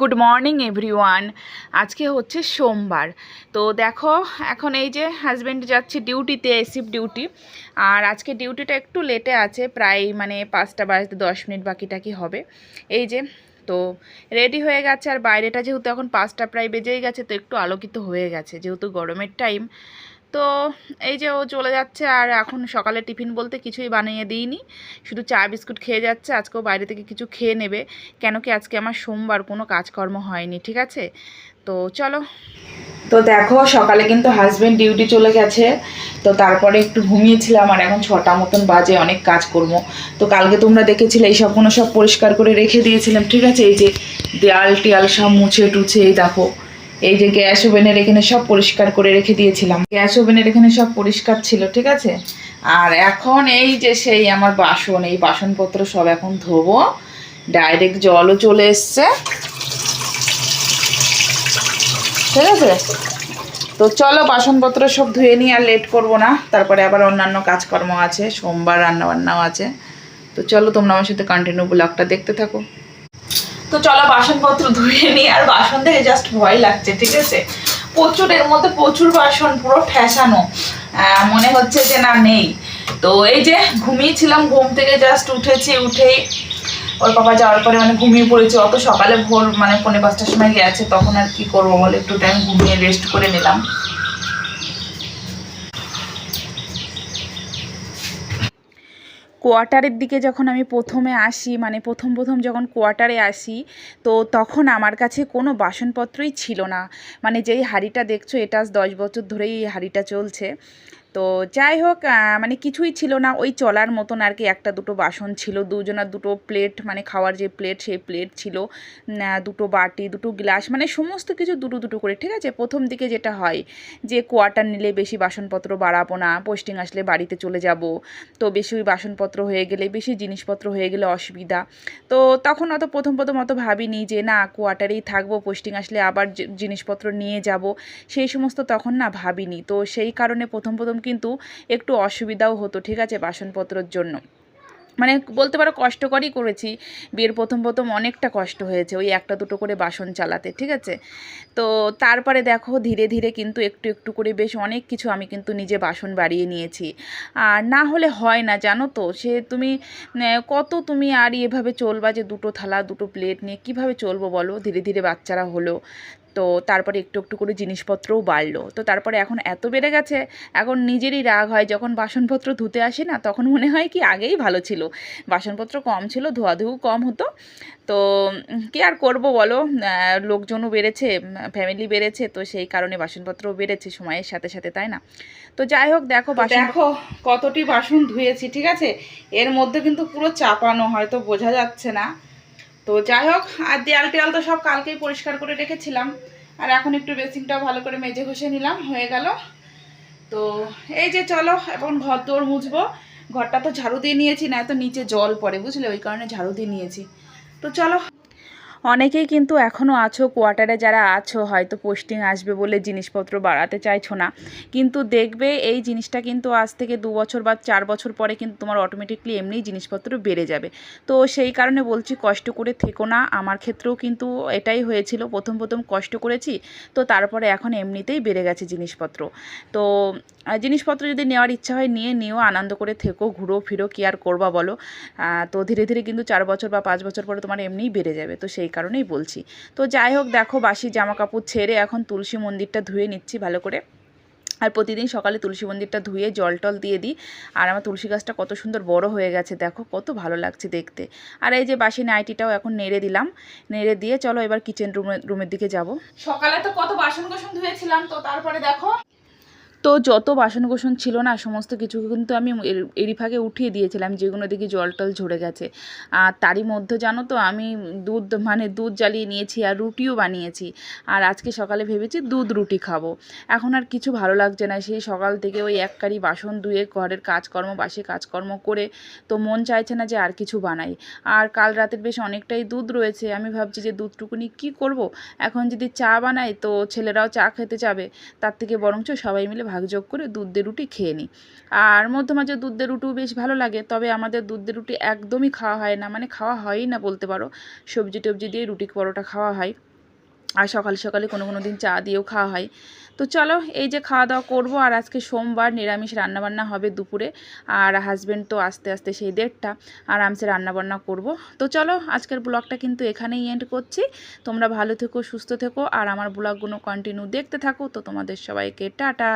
Good morning everyone. আজকে হচ্ছে সোমবার। তো দেখো, এখন এই যে হাজব্যান্ড যাচ্ছে ডিউটিতে এসিপ ডিউটি আর আজকে ডিউটিটা একটু লেটে আছে, প্রায় মানে পাঁচটা বাজতে দশ মিনিট বাকি টাকি হবে। এই যে, তো রেডি হয়ে গেছে। আর বাইরেটা যেহেতু এখন পাঁচটা প্রায় বেজেই গেছে, তো একটু আলোকিত হয়ে গেছে। যেহেতু গরমের টাইম তো এই যে ও চলে যাচ্ছে আর এখন সকালে টিফিন বলতে কিছুই বানিয়ে দিইনি। শুধু চা, বিস্কুট খেয়ে যাচ্ছে। আজকেও বাইরে থেকে কিছু খেয়ে নেবে। কেন কি আজকে আমার সোমবার, কোনো কাজকর্ম হয়নি, ঠিক আছে? তো চলো। তো দেখো, সকালে কিন্তু হাজব্যান্ড ডিউটি চলে গেছে। তো তারপরে একটু ঘুমিয়েছিলাম আর এখন ছটা মতন বাজে, অনেক কাজ করব। তো কালকে তোমরা দেখেছিলে, এই সবগুলো সব পরিষ্কার করে রেখে দিয়েছিলাম, ঠিক আছে? এই যে দেয়াল টিয়াল সব মুছে টুছে এই দেখো। এই যে গ্যাস ওভেনের এখানে সব পরিষ্কার করে রেখে দিয়েছিলাম। গ্যাস ওভেনের এখানে সব পরিষ্কার ছিল, ঠিক আছে? আর এখন এই যে সেই আমার বাসন, এই বাসনপত্র সব এখন ধোবো। ডাইরেক্ট জলও চলে এসছে। ঠিক আছে? তো চলো বাসনপত্র সব ধুয়ে নিয়ে আর লেট করব না। তারপরে আবার অন্যান্য কাজকর্ম আছে, সোমবার রান্নাবান্নাও আছে। তো চলো তোমরা আমার সাথে কন্টিনিউ ব্লগটা দেখতে থাকো। তো চলো বাসনপত্র ধুয়ে নিই, আর বাসন দেখে জাস্ট ভয় লাগছে, ঠিক আছে? প্রচুর, এর মধ্যে প্রচুর বাসন, পুরো ঠেসানো। মনে হচ্ছে যে না, নেই। তো এই যে ঘুমিয়েছিলাম, ঘুম থেকে জাস্ট উঠেছি, উঠেই ওর বাবা যাওয়ার পরে মানে ঘুমিয়ে পড়েছে। অত সকালে ভোর মানে পৌনে পাঁচটার সময় গেছে, তখন আর কি করব বলে? একটু টাইম ঘুমিয়ে রেস্ট করে নিলাম। কোয়ার্টারের দিকে যখন আমি প্রথমে আসি মানে প্রথম প্রথম যখন কোয়ার্টারে আসি, তো তখন আমার কাছে কোনো বাসনপত্রই ছিল না। মানে যেই হাঁড়িটা দেখছ, এটা দশ বছর ধরেই এই হাঁড়িটা চলছে। তো যাই হোক মানে কিছুই ছিল না। ওই চলার মতন আর কি একটা দুটো বাসন ছিল। দুজনের দুটো প্লেট মানে খাওয়ার যে প্লেট সেই প্লেট ছিল। দুটো বাটি, দুটো গ্লাস মানে সমস্ত কিছু দুটো দুটো করে, ঠিক আছে? প্রথম দিকে যেটা হয় যে কোয়ার্টার নিলে বেশি বাসনপত্র বাড়াবো না পোস্টিং আসলে বাড়িতে চলে যাব। তো বেশি ওই বাসনপত্র হয়ে গেলে, বেশি জিনিসপত্র হয়ে গেলে অসুবিধা। তো তখন অত প্রথম প্রথম অত ভাবিনি যে, না কোয়ার্টারেই থাকব পোস্টিং আসলে আবার জিনিসপত্র নিয়ে যাব। সেই সমস্ত তখন না ভাবিনি। তো সেই কারণে প্রথম প্রথম কিন্তু একটু অসুবিধাও হতো, ঠিক আছে, বাসনপত্রর জন্য। মানে বলতে পারো কষ্টকরই করেছি, বিয়ের প্রথম প্রথম অনেকটা কষ্ট হয়েছে, ওই একটা দুটো করে বাসন চালাতে, ঠিক আছে? তো তারপরে দেখো ধীরে ধীরে কিন্তু একটু একটু করে বেশ অনেক কিছু আমি কিন্তু নিজে বাসন বাড়িয়ে নিয়েছি। আর না হলে হয় না, জানো তো, সে তুমি কত তুমি আর এভাবে চলবা যে দুটো থালা, দুটো প্লেট নিয়ে কীভাবে চলবো বলো? ধীরে ধীরে বাচ্চারা হলো। তো তারপরে একটু একটু করে জিনিসপত্রও বাড়লো। তো তারপরে এখন এত বেড়ে গেছে এখন নিজেরই রাগ হয় যখন বাসনপত্র ধুতে আসি না তখন মনে হয় কি আগেই ভালো ছিল। বাসনপত্র কম ছিল ধোয়াধুয়ো কম হতো। তো কি আর করব বলো? লোকজনও বেড়েছে ফ্যামিলি বেড়েছে তো সেই কারণে বাসনপত্রও বেড়েছে সময়ের সাথে সাথে তাই না? তো যাই হোক দেখো দেখো কতটি বাসন ধুয়েছি ঠিক আছে? এর মধ্যে কিন্তু পুরো চাপানো হয়তো বোঝা যাচ্ছে না। তো যাই হোক, আর দেয়াল টেয়াল তো সব কালকেই পরিষ্কার করে রেখেছিলাম। আর এখন একটু বেসিনটাও ভালো করে মেজে ঘষে নিলাম, হয়ে গেল। তো এই যে চলো, এখন ঘর দৌড় মুছবো। ঘরটা তো ঝাড়ু দিয়ে নিয়েছি, না এত নিচে জল পড়ে, বুঝলে? ওই কারণে ঝাড়ু দিয়ে নিয়েছি। তো চলো। অনেকেই কিন্তু এখনও আছো কোয়ার্টারে যারা আছো, হয়তো পোস্টিং আসবে বলে জিনিসপত্র বাড়াতে চাইছো না। কিন্তু দেখবে এই জিনিসটা কিন্তু আজ থেকে দু বছর বা চার বছর পরে কিন্তু তোমার অটোমেটিকলি এমনিই জিনিসপত্র বেড়ে যাবে। তো সেই কারণে বলছি, কষ্ট করে থেকো না। আমার ক্ষেত্রেও কিন্তু এটাই হয়েছিল। প্রথম প্রথম কষ্ট করেছি। তো তারপরে এখন এমনিতেই বেড়ে গেছে জিনিসপত্র। তো জিনিসপত্র যদি নেওয়ার ইচ্ছা হয়, নিয়ে নিও, আনন্দ করে থেকো, ঘুরো, ফিরো, কি আর করবা বলো। তো ধীরে ধীরে কিন্তু চার বছর বা পাঁচ বছর পরে তোমার এমনিই বেড়ে যাবে। তো সেই কারণেই বলছি। তো যাই হোক, দেখো বাসি জামা কাপড় ছেড়ে এখন তুলসী মন্দিরটা ধুয়ে নিচ্ছি ভালো করে। আর প্রতিদিন সকালে তুলসী মন্দিরটা ধুয়ে জল টল দিয়ে দিই। আর আমার তুলসী গাছটা কত সুন্দর বড় হয়ে গেছে, দেখো কত ভালো লাগছে দেখতে। আর এই যে বাসি নাইটিটাও এখন নেড়ে দিলাম। নেড়ে দিয়ে চলো এবার কিচেন রুমে রুমের দিকে যাব। সকালে তো কত বাসন কোসন ধুয়েছিলাম, তো তারপরে দেখো তো যত বাসন কোসন ছিল না, সমস্ত কিছু কিন্তু আমি এর- ফাঁকে উঠিয়ে দিয়েছিলাম, যেগুলো দেখি জল টল ঝরে গেছে। আর তারই মধ্যে জানো তো, আমি দুধ মানে দুধ জ্বালিয়ে নিয়েছি আর রুটিও বানিয়েছি। আর আজকে সকালে ভেবেছি দুধ রুটি খাব। এখন আর কিছু ভালো লাগছে না, সেই সকাল থেকে ওই এক কারি বাসন ধুয়ে ঘরের কাজকর্ম, বাসে কাজকর্ম করে তো মন চাইছে না যে আর কিছু বানাই। আর কাল রাতের বেশ অনেকটাই দুধ রয়েছে, আমি ভাবছি যে দুধটুকুনি কি করব? এখন যদি চা বানাই তো ছেলেরাও চা খেতে যাবে, তার থেকে বরঞ্চ সবাই মিলে ভাগযোগ করে দুধ রুটি খেয়ে নিই। আর মধ্যে মাঝে দুধ রুটিও বেশ ভালো লাগে, তবে আমাদের দুধ রুটি একদমই খাওয়া হয় না মানে খাওয়া হয়ই না বলতে পারো। সবজি টবজি দিয়ে রুটি পরোটা খাওয়া হয়। আর সকালে সকালে কোনো কোনো দিন চা দিয়েও খাওয়া হয়। তো চলো এই যে খাওয়া দাওয়া করব আর আজকে সোমবার নিরামিষ রান্নাবান্না হবে দুপুরে আর হাজব্যান্ড তো আস্তে আস্তে সেই দেড়টা আরামসে রান্নাবান্না করব। তো চলো আজকের ব্লগটা কিন্তু এখানেই এন্ড করছি। তোমরা ভালো থেকো, সুস্থ থেকো আর আমার ব্লগগুলো কন্টিনিউ দেখতে থাকো। তো তোমাদের সবাইকে টাটা।